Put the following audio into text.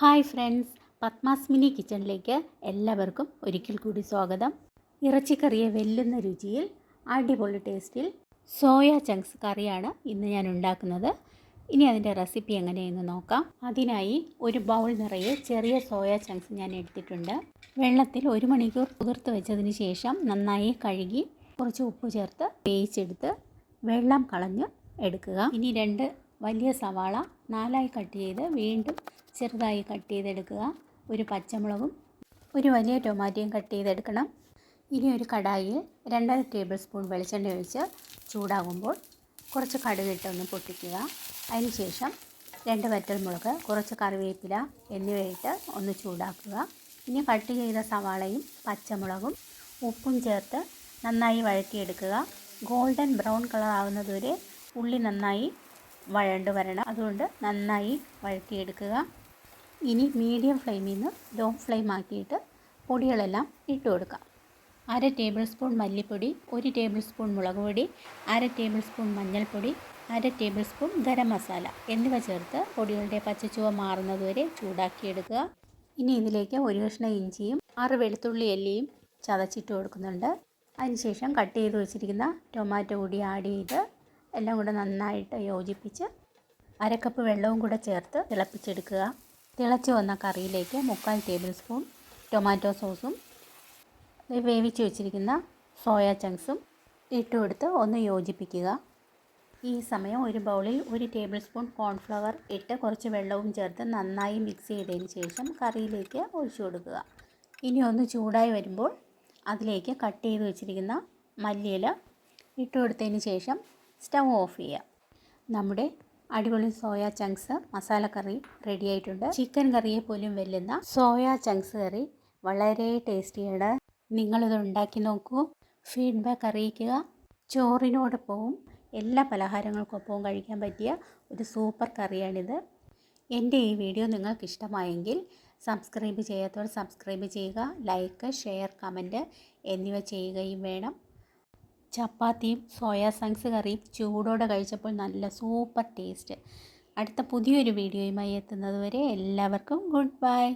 Hi friends Padmas mini കിച്ചണിലേക്ക് എല്ലാവർക്കും ഒരിക്കൽ കൂടി സ്വാഗതം. ഇറച്ചിക്കറിയെ വെല്ലുന്ന രുചിയിൽ അടിപൊളി ടേസ്റ്റിൽ സോയ ചങ്ക്സ് കറിയാണ് ഇന്ന് ഞാൻ ഉണ്ടാക്കുന്നത്. ഇനി അതിന്റെ റെസിപ്പി എങ്ങനെയെന്ന് നോക്കാം. അതിനായി ഒരു ബൗൾ നിറയെ ചെറിയ സോയ ചങ്ക്സ് ഞാൻ എടുത്തിട്ടുണ്ട്. വെള്ളത്തിൽ ഒരു മണിക്കൂർ കുതിർത്ത് വെച്ചതിന് ശേഷം നന്നായി കഴുകി കുറച്ച് ഉപ്പ് ചേർത്ത് വേവിച്ചെടുത്ത് വെള്ളം കളഞ്ഞ് എടുക്കുക. ഇനി രണ്ട് വലിയ സവാള നാലായി കട്ട് ചെയ്ത് വീണ്ടും ചെറുതായി കട്ട് ചെയ്തെടുക്കുക. ഒരു പച്ചമുളകും ഒരു വലിയ ടൊമാറ്റോയും കട്ട് ചെയ്തെടുക്കണം. ഇനി ഒരു കടായിൽ രണ്ടര ടേബിൾ സ്പൂൺ വെളിച്ചെണ്ണ ഒഴിച്ച് ചൂടാകുമ്പോൾ കുറച്ച് കടുകിട്ട് ഒന്ന് പൊട്ടിക്കുക. അതിനുശേഷം രണ്ട് വറ്റൽമുളക് കുറച്ച് കറിവേപ്പില എന്നിവയിട്ട് ഒന്ന് ചൂടാക്കുക. ഇനി കട്ട് ചെയ്ത സവാളയും പച്ചമുളകും ഉപ്പും ചേർത്ത് നന്നായി വഴറ്റിയെടുക്കുക. ഗോൾഡൻ ബ്രൗൺ കളർ ആവുന്നതുവരെ ഉള്ളി നന്നായി വഴണ്ടു വരണം. അതുകൊണ്ട് നന്നായി വഴറ്റിയെടുക്കുക. ഇനി മീഡിയം ഫ്ലെയിമിൽ നിന്ന് ലോ ഫ്ലെയിം ആക്കിയിട്ട് പൊടികളെല്ലാം ഇട്ട് കൊടുക്കാം. അര ടേബിൾ സ്പൂൺ മല്ലിപ്പൊടി ഒരു ടേബിൾ സ്പൂൺ മുളക് പൊടി അര ടേബിൾ സ്പൂൺ മഞ്ഞൾപ്പൊടി അര ടേബിൾ സ്പൂൺ ഗരം മസാല എന്നിവ ചേർത്ത് പൊടികളുടെ പച്ചച്ചുവ മാറുന്നതുവരെ ചൂടാക്കിയെടുക്കുക. ഇനി ഇതിലേക്ക് ഒരു കഷ്ണം ഇഞ്ചിയും ആറ് വെളുത്തുള്ളി എല്ലിയും ചതച്ചിട്ട് കൊടുക്കുന്നുണ്ട്. അതിനുശേഷം കട്ട് ചെയ്ത് വെച്ചിരിക്കുന്ന ടൊമാറ്റോ കൂടി ആഡ് ചെയ്ത് എല്ലാം കൂടെ നന്നായിട്ട് യോജിപ്പിച്ച് അരക്കപ്പ് വെള്ളവും കൂടെ ചേർത്ത് തിളപ്പിച്ചെടുക്കുക. തിളച്ച് വന്ന കറിയിലേക്ക് മുക്കാൽ ടേബിൾ സ്പൂൺ ടൊമാറ്റോ സോസും വേവിച്ച് വെച്ചിരിക്കുന്ന സോയ ചങ്ക്സും ഇട്ട് കൊടുത്ത് ഒന്ന് യോജിപ്പിക്കുക. ഈ സമയം ഒരു ബൗളിൽ ഒരു ടേബിൾ സ്പൂൺ കോൺഫ്ലവർ ഇട്ട് കുറച്ച് വെള്ളവും ചേർത്ത് നന്നായി മിക്സ് ചെയ്തതിന് ശേഷം കറിയിലേക്ക് ഒഴിച്ചു കൊടുക്കുക. ഇനി ഒന്ന് ചൂടായി വരുമ്പോൾ അതിലേക്ക് കട്ട് ചെയ്ത് വെച്ചിരിക്കുന്ന മല്ലിയില ഇട്ട് കൊടുത്തതിന് ശേഷം സ്റ്റൗ ഓഫ് ചെയ്യുക. നമ്മുടെ അടിപൊളി soya chunks masala curry ready ആയിട്ടുണ്ട്. ചിക്കൻ കറിയെ പോലും വെല്ലുന്ന സോയ ചങ്ക്സ് കറി വളരെ ടേസ്റ്റിയാണ് നിങ്ങളിത് ഉണ്ടാക്കി നോക്കൂ. ഫീഡ്ബാക്ക് അറിയിക്കുക. ചോറിനോടൊപ്പവും എല്ലാ പലഹാരങ്ങൾക്കൊപ്പവും കഴിക്കാൻ പറ്റിയ ഒരു സൂപ്പർ കറിയാണിത്. എന്റെ ഈ വീഡിയോ നിങ്ങൾക്ക് ഇഷ്ടമായെങ്കിൽ സബ്സ്ക്രൈബ് ചെയ്യാത്തവർ സബ്സ്ക്രൈബ് ചെയ്യുക ലൈക്ക് ഷെയർ കമന്റ് എന്നിവ ചെയ്യുകയും വേണം. ചപ്പാത്തിയും സോയാ സങ്സ് കറിയും ചൂടോടെ കഴിച്ചപ്പോൾ നല്ല സൂപ്പർ ടേസ്റ്റ്. അടുത്ത പുതിയൊരു വീഡിയോയുമായി എത്തുന്നതുവരെ എല്ലാവർക്കും ഗുഡ് ബൈ.